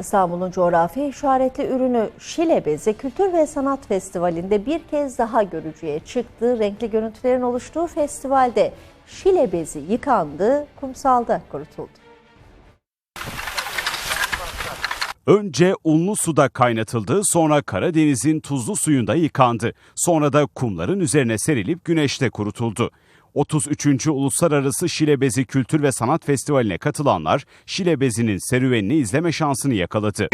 İstanbul'un coğrafi işaretli ürünü Şile Bezi Kültür ve Sanat Festivali'nde bir kez daha görücüye çıktı. Renkli görüntülerin oluştuğu festivalde Şile Bezi yıkandı, kumsalda kurutuldu. Önce unlu suda kaynatıldı, sonra Karadeniz'in tuzlu suyunda yıkandı. Sonra da kumların üzerine serilip güneşte kurutuldu. 33. Uluslararası Şilebezi Kültür ve Sanat Festivali'ne katılanlar Şilebezinin serüvenini izleme şansını yakaladı.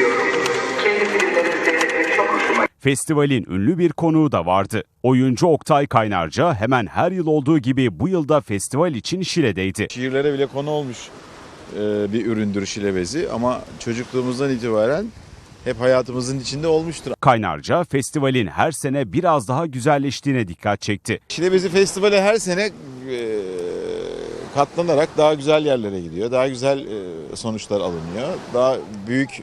Festivalin ünlü bir konuğu da vardı. Oyuncu Oktay Kaynarca hemen her yıl olduğu gibi bu yılda festival için Şile'deydi. Şiirlere bile konu olmuş e, bir üründür şilebezi ama çocukluğumuzdan itibaren hep hayatımızın içinde olmuştur. Kaynarca festivalin her sene biraz daha güzelleştiğine dikkat çekti. Şilebezi Festivali her sene e, katlanarak daha güzel yerlere gidiyor. Daha güzel e, sonuçlar alınıyor. Daha büyük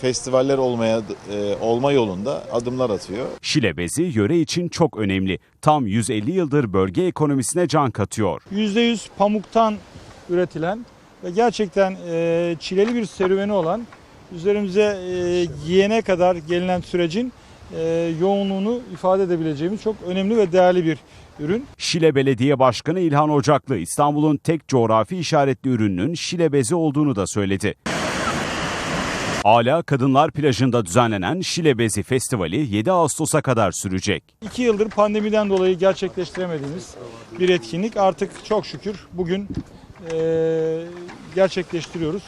festivaller olmaya e, olma yolunda adımlar atıyor. Şile bezi yöre için çok önemli. Tam 150 yıldır bölge ekonomisine can katıyor. %100 pamuktan üretilen ve gerçekten e, çileli bir serüveni olan üzerimize e, giyene kadar gelinen sürecin e, yoğunluğunu ifade edebileceğimiz çok önemli ve değerli bir ürün. Şile Belediye Başkanı İlhan Ocaklı İstanbul'un tek coğrafi işaretli ürününün Şile bezi olduğunu da söyledi. Ala Kadınlar Plajı'nda düzenlenen Şile Bezi Festivali 7 Ağustos'a kadar sürecek. İki yıldır pandemiden dolayı gerçekleştiremediğimiz bir etkinlik artık çok şükür bugün e, gerçekleştiriyoruz.